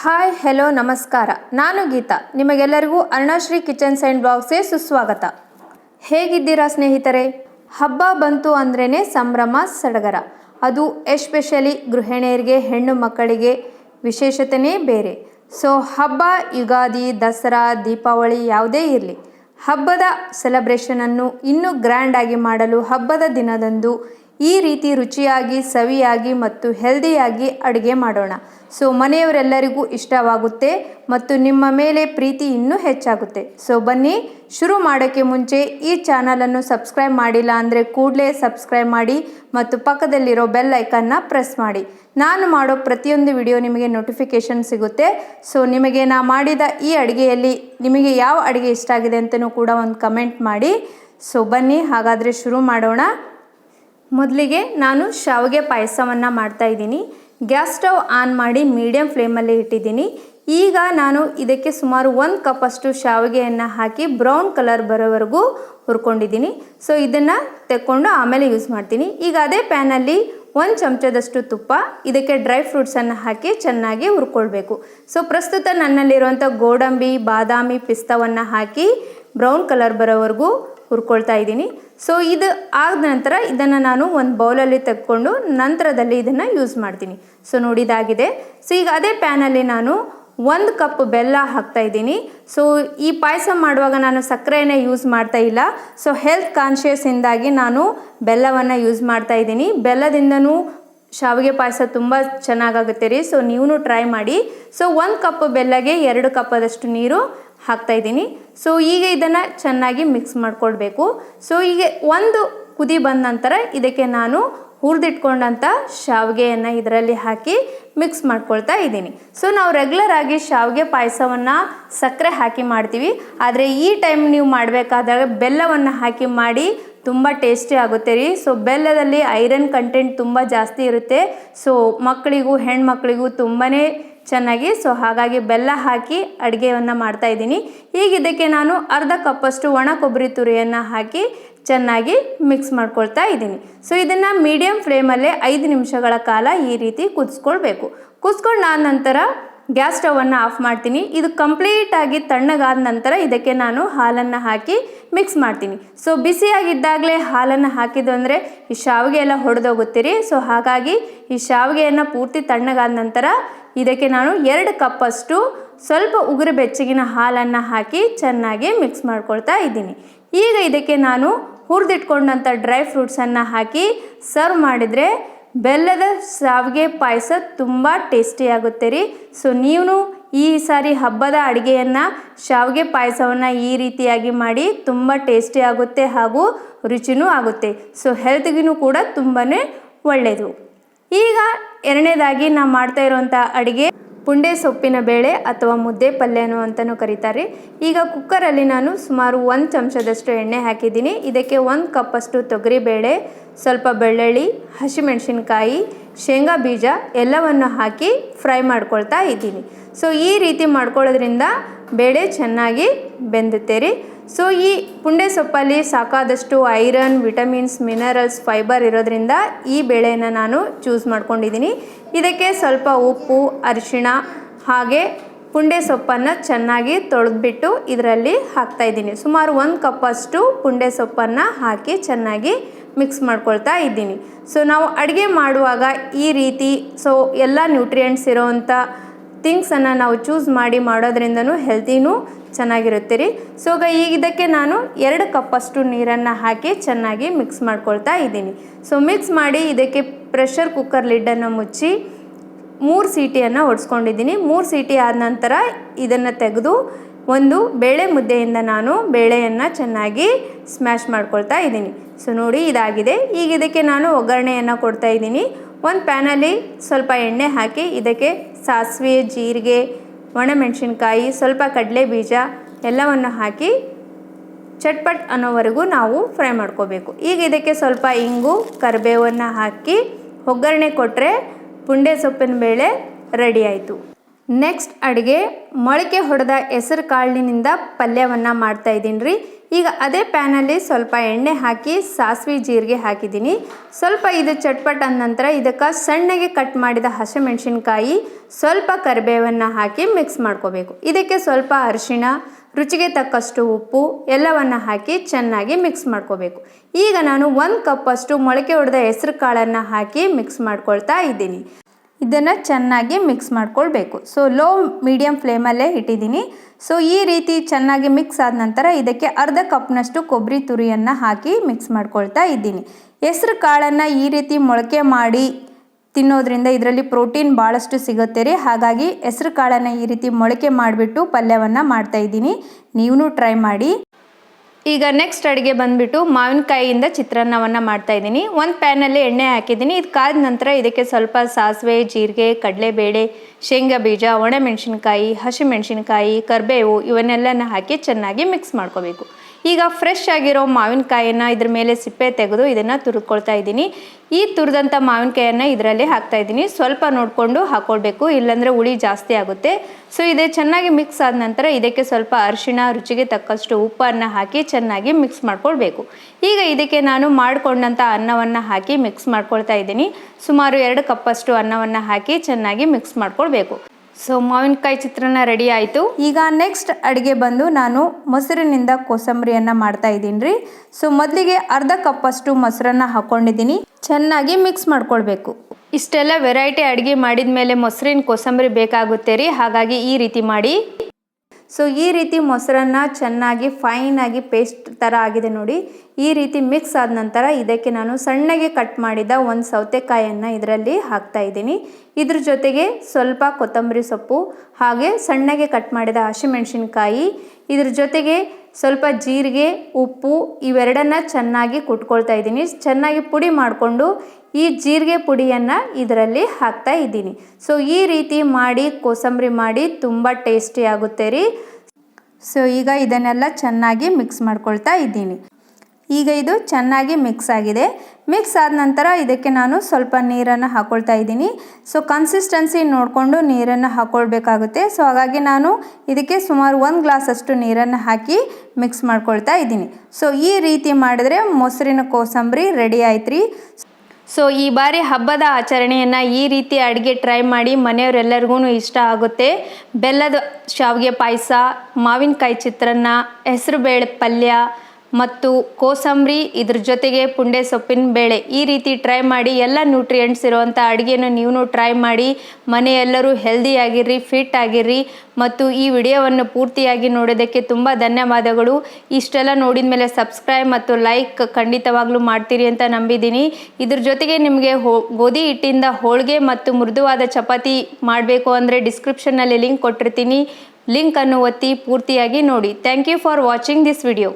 Hi, hello, ನಮಸ್ಕಾರ. ನಾನು ಗೀತಾ. ನಿಮಗೆಲ್ಲರಿಗೂ ಅರುಣಾಶ್ರೀ ಕಿಚನ್ಸ್ ಆ್ಯಂಡ್ ಬ್ಲಾಗ್ಸ್ಗೆ ಸುಸ್ವಾಗತ. ಹೇಗಿದ್ದೀರಾ ಸ್ನೇಹಿತರೆ? ಹಬ್ಬ ಬಂತು ಅಂದ್ರೇ ಸಂಭ್ರಮ, ಸಡಗರ. ಅದು ಎಸ್ಪೆಷಲಿ ಗೃಹಿಣಿಯರಿಗೆ, ಹೆಣ್ಣು ಮಕ್ಕಳಿಗೆ ವಿಶೇಷತೆಯೇ ಬೇರೆ. ಸೊ, ಹಬ್ಬ, ಯುಗಾದಿ, ದಸರಾ, ದೀಪಾವಳಿ ಯಾವುದೇ ಇರಲಿ. ಹಬ್ಬದ ಸೆಲೆಬ್ರೇಷನನ್ನು ಇನ್ನೂ ಗ್ರ್ಯಾಂಡಾಗಿ ಮಾಡಲು ಹಬ್ಬದ ದಿನದಂದು ಈ ರೀತಿ ರುಚಿಯಾಗಿ, ಸವಿಯಾಗಿ ಮತ್ತು ಹೆಲ್ದಿಯಾಗಿ ಅಡುಗೆ ಮಾಡೋಣ. ಸೊ, ಮನೆಯವರೆಲ್ಲರಿಗೂ ಇಷ್ಟವಾಗುತ್ತೆ ಮತ್ತು ನಿಮ್ಮ ಮೇಲೆ ಪ್ರೀತಿ ಇನ್ನೂ ಹೆಚ್ಚಾಗುತ್ತೆ. ಸೊ, ಬನ್ನಿ, ಶುರು ಮಾಡೋಕ್ಕೆ ಮುಂಚೆ ಈ ಚಾನಲನ್ನು ಸಬ್ಸ್ಕ್ರೈಬ್ ಮಾಡಿಲ್ಲ ಅಂದರೆ ಕೂಡಲೇ ಸಬ್ಸ್ಕ್ರೈಬ್ ಮಾಡಿ ಮತ್ತು ಪಕ್ಕದಲ್ಲಿರೋ ಬೆಲ್ ಐಕನ್ನ ಪ್ರೆಸ್ ಮಾಡಿ. ನಾನು ಮಾಡೋ ಪ್ರತಿಯೊಂದು ವಿಡಿಯೋ ನಿಮಗೆ ನೋಟಿಫಿಕೇಷನ್ ಸಿಗುತ್ತೆ. ಸೊ, ನಿಮಗೆ ನಾ ಮಾಡಿದ ಈ ಅಡುಗೆಯಲ್ಲಿ ನಿಮಗೆ ಯಾವ ಅಡುಗೆ ಇಷ್ಟ ಆಗಿದೆ ಅಂತಲೂ ಕೂಡ ಒಂದು ಕಮೆಂಟ್ ಮಾಡಿ. ಸೊ, ಬನ್ನಿ, ಹಾಗಾದರೆ ಶುರು ಮಾಡೋಣ. ಮೊದಲಿಗೆ ನಾನು ಶಾವಿಗೆ ಪಾಯಸವನ್ನು ಮಾಡ್ತಾ ಇದ್ದೀನಿ. ಗ್ಯಾಸ್ ಸ್ಟವ್ ಆನ್ ಮಾಡಿ ಮೀಡಿಯಮ್ ಫ್ಲೇಮಲ್ಲಿ ಇಟ್ಟಿದ್ದೀನಿ. ಈಗ ನಾನು ಇದಕ್ಕೆ ಸುಮಾರು ಒಂದು ಕಪ್ಪಷ್ಟು ಶಾವಿಗೆಯನ್ನು ಹಾಕಿ ಬ್ರೌನ್ ಕಲರ್ ಬರೋವರೆಗೂ ಹುರ್ಕೊಂಡಿದ್ದೀನಿ. ಸೊ ಇದನ್ನು ತೆಕ್ಕೊಂಡು ಆಮೇಲೆ ಯೂಸ್ ಮಾಡ್ತೀನಿ. ಈಗ ಅದೇ ಪ್ಯಾನಲ್ಲಿ ಒಂದು ಚಮಚದಷ್ಟು ತುಪ್ಪ, ಇದಕ್ಕೆ ಡ್ರೈ ಫ್ರೂಟ್ಸನ್ನು ಹಾಕಿ ಚೆನ್ನಾಗಿ ಹುರ್ಕೊಳ್ಬೇಕು. ಸೊ ಪ್ರಸ್ತುತ ನನ್ನಲ್ಲಿರುವಂಥ ಗೋಡಂಬಿ, ಬಾದಾಮಿ ಪಿಸ್ತವನ್ನು ಹಾಕಿ ಬ್ರೌನ್ ಕಲರ್ ಬರೋವರೆಗೂ ಹುರ್ಕೊಳ್ತಾ ಇದ್ದೀನಿ. ಸೊ ಇದು ಆದ ನಂತರ ಇದನ್ನು ನಾನು ಒಂದು ಬೌಲಲ್ಲಿ ತೆಕ್ಕೊಂಡು ನಂತರದಲ್ಲಿ ಇದನ್ನು ಯೂಸ್ ಮಾಡ್ತೀನಿ. ಸೊ ನೋಡಿದಾಗಿದೆ ಸೊ ಈಗ ಅದೇ ಪ್ಯಾನಲ್ಲಿ ನಾನು ಒಂದು ಕಪ್ ಬೆಲ್ಲ ಹಾಕ್ತಾ ಇದ್ದೀನಿ. ಸೊ ಈ ಪಾಯಸ ಮಾಡುವಾಗ ನಾನು ಸಕ್ಕರೆಯನ್ನು ಯೂಸ್ ಮಾಡ್ತಾ ಇಲ್ಲ. ಸೊ ಹೆಲ್ತ್ ಕಾನ್ಷಿಯಸ್ಸಿಂದಾಗಿ ನಾನು ಬೆಲ್ಲವನ್ನು ಯೂಸ್ ಮಾಡ್ತಾ ಇದ್ದೀನಿ. ಬೆಲ್ಲದಿಂದನೂ ಶಾವಿಗೆ ಪಾಯಸ ತುಂಬ ಚೆನ್ನಾಗಾಗುತ್ತೆ ರೀ. ಸೊ ನೀವು ಟ್ರೈ ಮಾಡಿ. ಸೊ ಒಂದು ಕಪ್ ಬೆಲ್ಲಗೆ ಎರಡು ಕಪ್ಪದಷ್ಟು ನೀರು ಹಾಕ್ತಾ ಇದ್ದೀನಿ. ಸೊ ಈಗ ಇದನ್ನು ಚೆನ್ನಾಗಿ ಮಿಕ್ಸ್ ಮಾಡ್ಕೊಳ್ಬೇಕು. ಸೊ ಈಗ ಒಂದು ಕುದಿ ಬಂದ ನಂತರ ಇದಕ್ಕೆ ನಾನು ಹುರಿದಿಟ್ಕೊಂಡಂಥ ಶಾವಿಗೆಯನ್ನು ಇದರಲ್ಲಿ ಹಾಕಿ ಮಿಕ್ಸ್ ಮಾಡ್ಕೊಳ್ತಾ ಇದ್ದೀನಿ. ಸೊ ನಾವು ರೆಗ್ಯುಲರ್ ಆಗಿ ಶಾವಿಗೆ ಪಾಯಸವನ್ನು ಸಕ್ಕರೆ ಹಾಕಿ ಮಾಡ್ತೀವಿ. ಆದರೆ ಈ ಟೈಮ್ ನೀವು ಮಾಡಬೇಕಾದಾಗ ಬೆಲ್ಲವನ್ನು ಹಾಕಿ ಮಾಡಿ ತುಂಬ ಟೇಸ್ಟಿ ಆಗುತ್ತೆ ರೀ. ಸೊ ಬೆಲ್ಲದಲ್ಲಿ ಐರನ್ ಕಂಟೆಂಟ್ ತುಂಬ ಜಾಸ್ತಿ ಇರುತ್ತೆ. ಸೊ ಮಕ್ಕಳಿಗೂ, ಹೆಣ್ಮಕ್ಳಿಗೂ ತುಂಬಾ ಚೆನ್ನಾಗಿ ಸೊ ಹಾಗಾಗಿ ಬೆಲ್ಲ ಹಾಕಿ ಅಡುಗೆಯನ್ನು ಮಾಡ್ತಾ ಇದ್ದೀನಿ. ಈಗ ಇದಕ್ಕೆ ನಾನು ಅರ್ಧ ಕಪ್ಪಷ್ಟು ಒಣ ಕೊಬ್ಬರಿ ತುರಿಯನ್ನು ಹಾಕಿ ಚೆನ್ನಾಗಿ ಮಿಕ್ಸ್ ಮಾಡ್ಕೊಳ್ತಾ ಇದ್ದೀನಿ. ಸೊ ಇದನ್ನು ಮೀಡಿಯಮ್ ಫ್ಲೇಮಲ್ಲೇ ಐದು ನಿಮಿಷಗಳ ಕಾಲ ಈ ರೀತಿ ಕುದಿಸ್ಕೊಳ್ಬೇಕು. ಕುದಿಸ್ಕೊಂಡಾದ ನಂತರ ಗ್ಯಾಸ್ ಸ್ಟವನ್ನು ಆಫ್ ಮಾಡ್ತೀನಿ. ಇದು ಕಂಪ್ಲೀಟಾಗಿ ತಣ್ಣಗಾದ ನಂತರ ಇದಕ್ಕೆ ನಾನು ಹಾಲನ್ನು ಹಾಕಿ ಮಿಕ್ಸ್ ಮಾಡ್ತೀನಿ. ಸೊ, ಬಿಸಿಯಾಗಿದ್ದಾಗಲೇ ಹಾಲನ್ನು ಹಾಕಿದ್ದು ಅಂದರೆ ಈ ಶಾವಿಗೆ ಎಲ್ಲ ಹೊಡೆದೋಗುತ್ತೀರಿ. ಸೊ, ಹಾಗಾಗಿ ಈ ಶಾವಿಗೆಯನ್ನು ಪೂರ್ತಿ ತಣ್ಣಗಾದ ನಂತರ ಇದಕ್ಕೆ ನಾನು ಎರಡು ಕಪ್ಪಷ್ಟು ಸ್ವಲ್ಪ ಉಗುರು ಬೆಚ್ಚಗಿನ ಹಾಲನ್ನು ಹಾಕಿ ಚೆನ್ನಾಗಿ ಮಿಕ್ಸ್ ಮಾಡ್ಕೊಳ್ತಾ ಇದ್ದೀನಿ. ಈಗ ಇದಕ್ಕೆ ನಾನು ಹುರಿದಿಟ್ಕೊಂಡಂಥ ಡ್ರೈ ಫ್ರೂಟ್ಸನ್ನು ಹಾಕಿ ಸರ್ವ್ ಮಾಡಿದರೆ ಬೆಲ್ಲದ ಶಾವಿಗೆ ಪಾಯಸ ತುಂಬ ಟೇಸ್ಟಿಯಾಗುತ್ತೆ ರೀ. ಸೊ ನೀವು ಈ ಸಾರಿ ಹಬ್ಬದ ಅಡುಗೆಯನ್ನು ಶಾವಿಗೆ ಪಾಯಸವನ್ನು ಈ ರೀತಿಯಾಗಿ ಮಾಡಿ ತುಂಬ ಟೇಸ್ಟಿ ಆಗುತ್ತೆ ಹಾಗೂ ರುಚಿನೂ ಆಗುತ್ತೆ. ಸೊ ಹೆಲ್ತ್ಗೂ ಕೂಡ ತುಂಬಾ ಒಳ್ಳೆಯದು ಈಗ ಎರಡನೇದಾಗಿ ನಾವು ಮಾಡ್ತಾ ಇರುವಂಥ ಅಡುಗೆ ಪುಂಡೆ ಸೊಪ್ಪಿನ ಬೇಳೆ ಅಥವಾ ಮುದ್ದೆ ಪಲ್ಯನು ಅಂತಲೂ ಕರೀತಾರೆ. ಈಗ ಕುಕ್ಕರಲ್ಲಿ ನಾನು ಸುಮಾರು ಒಂದು ಚಮಚದಷ್ಟು ಎಣ್ಣೆ ಹಾಕಿದ್ದೀನಿ. ಇದಕ್ಕೆ ಒಂದು ಕಪ್ಪಷ್ಟು ತೊಗರಿಬೇಳೆ, ಸ್ವಲ್ಪ ಬೆಳ್ಳುಳ್ಳಿ, ಹಸಿಮೆಣಸಿನ್ಕಾಯಿ ಶೇಂಗಾ ಬೀಜ ಎಲ್ಲವನ್ನು ಹಾಕಿ ಫ್ರೈ ಮಾಡ್ಕೊಳ್ತಾ ಇದ್ದೀನಿ. ಸೊ, ಈ ರೀತಿ ಮಾಡ್ಕೊಳ್ಳೋದ್ರಿಂದ ಬೇಳೆ ಚೆನ್ನಾಗಿ ಬೆಂದುತ್ತೆ ರೀ. ಸೊ, ಈ ಪುಂಡೆ ಸೊಪ್ಪಲ್ಲಿ ಸಾಕಾದಷ್ಟು ಐರನ್, ವಿಟಮಿನ್ಸ್, ಮಿನರಲ್ಸ್, ಫೈಬರ್ ಇರೋದ್ರಿಂದ ಈ ಬೇಳೆಯನ್ನು ನಾನು ಚೂಸ್ ಮಾಡ್ಕೊಂಡಿದ್ದೀನಿ. ಇದಕ್ಕೆ ಸ್ವಲ್ಪ ಉಪ್ಪು, ಅರಿಶಿಣ ಹಾಗೆ ಪುಂಡೆ ಸೊಪ್ಪನ್ನು ಚೆನ್ನಾಗಿ ತೊಳೆದ್ಬಿಟ್ಟು ಇದರಲ್ಲಿ ಹಾಕ್ತಾಯಿದ್ದೀನಿ ಸುಮಾರು ಒಂದು ಕಪ್ಪಷ್ಟು ಪುಂಡೆ ಸೊಪ್ಪನ್ನು ಹಾಕಿ ಚೆನ್ನಾಗಿ ಮಿಕ್ಸ್ ಮಾಡ್ಕೊಳ್ತಾ ಇದ್ದೀನಿ. ಸೊ ನಾವು ಅಡುಗೆ ಮಾಡುವಾಗ ಈ ರೀತಿ ಸೊ ಎಲ್ಲ ನ್ಯೂಟ್ರಿಯೆಂಟ್ಸ್ ಇರೋವಂಥ ಥಿಂಗ್ಸನ್ನು ನಾವು ಚೂಸ್ ಮಾಡಿ ಮಾಡೋದ್ರಿಂದನೂ ಹೆಲ್ತಿನೂ ಚೆನ್ನಾಗಿರುತ್ತೆ ರೀ. ಸೊ ಈಗ ಇದಕ್ಕೆ ನಾನು ಎರಡು ಕಪ್ಪಷ್ಟು ನೀರನ್ನು ಹಾಕಿ ಚೆನ್ನಾಗಿ ಮಿಕ್ಸ್ ಮಾಡ್ಕೊಳ್ತಾ ಇದ್ದೀನಿ. ಸೊ ಮಿಕ್ಸ್ ಮಾಡಿ ಇದಕ್ಕೆ ಪ್ರೆಷರ್ ಕುಕ್ಕರ್ ಲಿಡ್ಡನ್ನು ಮುಚ್ಚಿ ಮೂರು ಸೀಟಿಯನ್ನು ಹೊಡ್ಸ್ಕೊಂಡಿದ್ದೀನಿ ಮೂರು ಸೀಟಿ ಆದ ನಂತರ ಇದನ್ನು ತೆಗೆದು ಒಂದು ಬೇಳೆ ಮುದ್ದೆಯಿಂದ ನಾನು ಬೇಳೆಯನ್ನು ಚೆನ್ನಾಗಿ ಸ್ಮ್ಯಾಶ್ ಮಾಡ್ಕೊಳ್ತಾ ಇದ್ದೀನಿ. ಸೊ ನೋಡಿ ಇದಾಗಿದೆ. ಈಗ ಇದಕ್ಕೆ ನಾನು ಒಗ್ಗರಣೆಯನ್ನು ಕೊಡ್ತಾ ಇದ್ದೀನಿ. ಒಂದು ಪ್ಯಾನಲ್ಲಿ ಸ್ವಲ್ಪ ಎಣ್ಣೆ ಹಾಕಿ ಇದಕ್ಕೆ ಸಾಸಿವೆ, ಜೀರಿಗೆ, ಒಣಮೆಣಸಿನ್ಕಾಯಿ, ಸ್ವಲ್ಪ ಕಡಲೆ ಬೀಜ ಎಲ್ಲವನ್ನು ಹಾಕಿ ಚಟ್ಪಟ್ ಅನ್ನೋವರೆಗೂ ನಾವು ಫ್ರೈ ಮಾಡ್ಕೋಬೇಕು. ಈಗ ಇದಕ್ಕೆ ಸ್ವಲ್ಪ ಇಂಗು, ಕರಿಬೇವನ್ನು ಹಾಕಿ ಒಗ್ಗರಣೆ ಕೊಟ್ಟರೆ ಪುಂಡೆ ಸೊಪ್ಪಿನ ಬೇಳೆ ರೆಡಿ ಆಯಿತು. ನೆಕ್ಸ್ಟ್ ಅಡುಗೆ, ಮೊಳಕೆ ಹೊಡೆದ ಹೆಸರು ಕಾಳಿನಿಂದ ಪಲ್ಯವನ್ನು ಮಾಡ್ತಾ ಇದ್ದೀನಿ ರೀ. ಈಗ ಅದೇ ಪ್ಯಾನಲ್ಲಿ ಸ್ವಲ್ಪ ಎಣ್ಣೆ ಹಾಕಿ ಸಾಸಿವೆ ಜೀರಿಗೆ ಹಾಕಿದ್ದೀನಿ. ಸ್ವಲ್ಪ ಇದು ಚಟ್ಪಟ್ ಅಂದ ನಂತರ ಇದಕ್ಕೆ ಸಣ್ಣಗೆ ಕಟ್ ಮಾಡಿದ ಹಸಿಮೆಣಸಿನ್ಕಾಯಿ, ಸ್ವಲ್ಪ ಕರಿಬೇವನ್ನು ಹಾಕಿ ಮಿಕ್ಸ್ ಮಾಡ್ಕೋಬೇಕು. ಇದಕ್ಕೆ ಸ್ವಲ್ಪ ಅರಿಶಿಣ ರುಚಿಗೆ ತಕ್ಕಷ್ಟು ಉಪ್ಪು, ಎಲ್ಲವನ್ನು ಹಾಕಿ ಚೆನ್ನಾಗಿ ಮಿಕ್ಸ್ ಮಾಡ್ಕೋಬೇಕು. ಈಗ ನಾನು ಒಂದು ಕಪ್ಪಷ್ಟು ಮೊಳಕೆ ಹೊಡೆದ ಹೆಸರು ಕಾಳನ್ನು ಹಾಕಿ ಮಿಕ್ಸ್ ಮಾಡ್ಕೊಳ್ತಾ ಇದ್ದೀನಿ. ಇದನ್ನು ಚೆನ್ನಾಗಿ ಮಿಕ್ಸ್ ಮಾಡ್ಕೊಳ್ಬೇಕು. ಸೊ ಲೋ ಮೀಡಿಯಮ್ ಫ್ಲೇಮಲ್ಲೇ ಇಟ್ಟಿದ್ದೀನಿ. ಸೊ ಈ ರೀತಿ ಚೆನ್ನಾಗಿ ಮಿಕ್ಸ್ ಆದ ನಂತರ ಇದಕ್ಕೆ ಅರ್ಧ ಕಪ್ನಷ್ಟು ಕೊಬ್ಬರಿ ತುರಿಯನ್ನು ಹಾಕಿ ಮಿಕ್ಸ್ ಮಾಡ್ಕೊಳ್ತಾ ಇದ್ದೀನಿ. ಹೆಸ್ರು ಕಾಳನ್ನು ಈ ರೀತಿ ಮೊಳಕೆ ಮಾಡಿ ತಿನ್ನೋದ್ರಿಂದ ಇದರಲ್ಲಿ ಪ್ರೋಟೀನ್ ಭಾಳಷ್ಟು ಸಿಗುತ್ತೆ ರೀ. ಹಾಗಾಗಿ ಹೆಸ್ರು ಕಾಳನ್ನು ಈ ರೀತಿ ಮೊಳಕೆ ಮಾಡಿಬಿಟ್ಟು ಪಲ್ಯವನ್ನು ಮಾಡ್ತಾ ಇದ್ದೀನಿ. ನೀವೂ ಟ್ರೈ ಮಾಡಿ. ಈಗ ನೆಕ್ಸ್ಟ್ ಅಡುಗೆ ಬಂದುಬಿಟ್ಟು ಮಾವಿನಕಾಯಿಯಿಂದ ಚಿತ್ರಾನ್ನವನ್ನು ಮಾಡ್ತಾ ಇದ್ದೀನಿ. ಒಂದು ಪ್ಯಾನಲ್ಲಿ ಎಣ್ಣೆ ಹಾಕಿದ್ದೀನಿ. ಇದು ಕಾದ ನಂತರ ಇದಕ್ಕೆ ಸ್ವಲ್ಪ ಸಾಸಿವೆ, ಜೀರಿಗೆ, ಕಡಲೆಬೇಳೆ, ಶೇಂಗಾ ಬೀಜ, ಒಣಮೆಣಸಿನ್ಕಾಯಿ, ಹಸಿಮೆಣಸಿನ್ಕಾಯಿ, ಕರಿಬೇವು ಇವನ್ನೆಲ್ಲನ ಹಾಕಿ ಚೆನ್ನಾಗಿ ಮಿಕ್ಸ್ ಮಾಡ್ಕೋಬೇಕು. ಈಗ ಫ್ರೆಶ್ ಆಗಿರೋ ಮಾವಿನಕಾಯಿಯನ್ನು ಇದ್ರ ಮೇಲೆ ಸಿಪ್ಪೆ ತೆಗೆದು ಇದನ್ನು ತುರ್ಕೊಳ್ತಾ ಇದ್ದೀನಿ. ಈ ತುರಿದಂಥ ಮಾವಿನಕಾಯಿಯನ್ನು ಇದರಲ್ಲಿ ಹಾಕ್ತಾ ಇದ್ದೀನಿ. ಸ್ವಲ್ಪ ನೋಡಿಕೊಂಡು ಹಾಕ್ಕೊಳ್ಬೇಕು ಇಲ್ಲಾಂದರೆ ಹುಳಿ ಜಾಸ್ತಿ ಆಗುತ್ತೆ. ಸೊ ಇದೇ ಚೆನ್ನಾಗಿ ಮಿಕ್ಸ್ ಆದ ನಂತರ ಇದಕ್ಕೆ ಸ್ವಲ್ಪ ಅರಿಶಿಣ, ರುಚಿಗೆ ತಕ್ಕಷ್ಟು ಉಪ್ಪನ್ನು ಹಾಕಿ ಚೆನ್ನಾಗಿ ಮಿಕ್ಸ್ ಮಾಡ್ಕೊಳ್ಬೇಕು. ಈಗ ಇದಕ್ಕೆ ನಾನು ಮಾಡಿಕೊಂಡಂಥ ಅನ್ನವನ್ನು ಹಾಕಿ ಮಿಕ್ಸ್ ಮಾಡ್ಕೊಳ್ತಾ ಇದ್ದೀನಿ. ಸುಮಾರು ಎರಡು ಕಪ್ಪಷ್ಟು ಅನ್ನವನ್ನು ಹಾಕಿ ಚೆನ್ನಾಗಿ ಮಿಕ್ಸ್ ಮಾಡ್ಕೊಳ್ಬೇಕು. ಸೊ ಮಾವಿನಕಾಯಿ ಚಿತ್ರಾನ್ನ ರೆಡಿ ಆಯಿತು. ಈಗ ನೆಕ್ಸ್ಟ್ ಅಡುಗೆ ಬಂದು ನಾನು ಮೊಸರಿನಿಂದ ಕೋಸಂಬರಿಯನ್ನು ಮಾಡ್ತಾ ಇದ್ದೀನಿ ರೀ. ಸೊ ಮೊದಲಿಗೆ ಅರ್ಧ ಕಪ್ಪಷ್ಟು ಮೊಸರನ್ನು ಹಾಕ್ಕೊಂಡಿದ್ದೀನಿ ಚೆನ್ನಾಗಿ ಮಿಕ್ಸ್ ಮಾಡ್ಕೊಳ್ಬೇಕು. ಇಷ್ಟೆಲ್ಲ ವೆರೈಟಿ ಅಡುಗೆ ಮಾಡಿದ ಮೇಲೆ ಮೊಸರಿನ ಕೋಸಂಬರಿ ಬೇಕಾಗುತ್ತೆ ರೀ. ಹಾಗಾಗಿ ಈ ರೀತಿ ಮಾಡಿ. ಸೊ ಈ ರೀತಿ ಮೊಸರನ್ನು ಚೆನ್ನಾಗಿ ಫೈನಾಗಿ ಪೇಸ್ಟ್ ಥರ ಆಗಿದೆ ನೋಡಿ. ಈ ರೀತಿ ಮಿಕ್ಸ್ ಆದ ನಂತರ ಇದಕ್ಕೆ ನಾನು ಸಣ್ಣಗೆ ಕಟ್ ಮಾಡಿದ ಒಂದು ಸೌತೆಕಾಯನ್ನು ಇದರಲ್ಲಿ ಹಾಕ್ತಾ ಇದ್ದೀನಿ. ಇದ್ರ ಜೊತೆಗೆ ಸ್ವಲ್ಪ ಕೊತ್ತಂಬರಿ ಸೊಪ್ಪು ಹಾಗೆ ಸಣ್ಣಗೆ ಕಟ್ ಮಾಡಿದ ಹಸಿಮೆಣಸಿನ್ಕಾಯಿ, ಇದ್ರ ಜೊತೆಗೆ ಸ್ವಲ್ಪ ಜೀರಿಗೆ, ಉಪ್ಪು ಇವೆರಡನ್ನ ಚೆನ್ನಾಗಿ ಕುಟ್ಕೊಳ್ತಾ ಇದ್ದೀನಿ. ಚೆನ್ನಾಗಿ ಪುಡಿ ಮಾಡಿಕೊಂಡು ಈ ಜೀರಿಗೆ ಪುಡಿಯನ್ನು ಇದರಲ್ಲಿ ಹಾಕ್ತಾ ಇದ್ದೀನಿ. ಸೊ ಈ ರೀತಿ ಮಾಡಿ, ಕೋಸಂಬರಿ ಮಾಡಿ ತುಂಬ ಟೇಸ್ಟಿ ಆಗುತ್ತೆ ರೀ. ಸೊ ಈಗ ಇದನ್ನೆಲ್ಲ ಚೆನ್ನಾಗಿ ಮಿಕ್ಸ್ ಮಾಡ್ಕೊಳ್ತಾ ಇದ್ದೀನಿ. ಈಗ ಇದು ಚೆನ್ನಾಗಿ ಮಿಕ್ಸ್ ಆಗಿದೆ. ಮಿಕ್ಸ್ ಆದ ನಂತರ ಇದಕ್ಕೆ ನಾನು ಸ್ವಲ್ಪ ನೀರನ್ನು ಹಾಕ್ಕೊಳ್ತಾ ಇದ್ದೀನಿ. ಸೊ ಕನ್ಸಿಸ್ಟೆನ್ಸಿ ನೋಡಿಕೊಂಡು ನೀರನ್ನು ಹಾಕ್ಕೊಳ್ಬೇಕಾಗುತ್ತೆ ಸೊ ಹಾಗಾಗಿ ನಾನು ಇದಕ್ಕೆ ಸುಮಾರು ಒಂದು ಗ್ಲಾಸಷ್ಟು ನೀರನ್ನು ಹಾಕಿ ಮಿಕ್ಸ್ ಮಾಡ್ಕೊಳ್ತಾ ಇದ್ದೀನಿ. ಸೊ ಈ ರೀತಿ ಮಾಡಿದ್ರೆ ಮೊಸರಿನ ಕೋಸಂಬರಿ ರೆಡಿ ಆಯ್ತು ರೀ ಸೊ ಈ ಬಾರಿ ಹಬ್ಬದ ಆಚರಣೆಯನ್ನು ಈ ರೀತಿ ಅಡುಗೆ ಟ್ರೈ ಮಾಡಿ ಮನೆಯವರೆಲ್ಲರಿಗೂ ಇಷ್ಟ ಆಗುತ್ತೆ. ಬೆಲ್ಲದ ಶಾವಿಗೆ ಪಾಯಸ, ಮಾವಿನಕಾಯಿ ಚಿತ್ರಾನ್ನ ಹೆಸರುಬೇಳೆ ಪಲ್ಯ ಮತ್ತು ಕೋಸಂಬರಿ ಇದ್ರ ಜೊತೆಗೆ ಪುಂಡೆ ಸೊಪ್ಪಿನ ಬೇಳೆ ಈ ರೀತಿ ಟ್ರೈ ಮಾಡಿ ಎಲ್ಲ ನ್ಯೂಟ್ರಿಯೆಂಟ್ಸ್ ಇರುವಂಥ ಅಡುಗೆನ ನೀವು ಟ್ರೈ ಮಾಡಿ ಮನೆಯೆಲ್ಲರೂ ಹೆಲ್ದಿ ಆಗಿರ್ರಿ ಫಿಟ್ ಆಗಿರ್ರಿ ಮತ್ತು ಈ ವಿಡಿಯೋವನ್ನು ಪೂರ್ತಿಯಾಗಿ ನೋಡೋದಕ್ಕೆ ತುಂಬ ಧನ್ಯವಾದಗಳು. ಇಷ್ಟೆಲ್ಲ ನೋಡಿದ ಮೇಲೆ ಸಬ್ಸ್ಕ್ರೈಬ್ ಮತ್ತು ಲೈಕ್ ಖಂಡಿತವಾಗ್ಲೂ ಮಾಡ್ತೀರಿ ಅಂತ ನಂಬಿದ್ದೀನಿ. ಇದ್ರ ಜೊತೆಗೆ ನಿಮಗೆ ಗೋಧಿ ಹಿಟ್ಟಿಂದ ಹೋಳಿಗೆ ಮತ್ತು ಮೃದುವಾದ ಚಪಾತಿ ಮಾಡಬೇಕು ಅಂದರೆ ಡಿಸ್ಕ್ರಿಪ್ಷನ್ನಲ್ಲಿ ಲಿಂಕ್ ಕೊಟ್ಟಿರ್ತೀನಿ. ಲಿಂಕನ್ನು ಒತ್ತಿ ಪೂರ್ತಿಯಾಗಿ ನೋಡಿ. Thank you for watching this video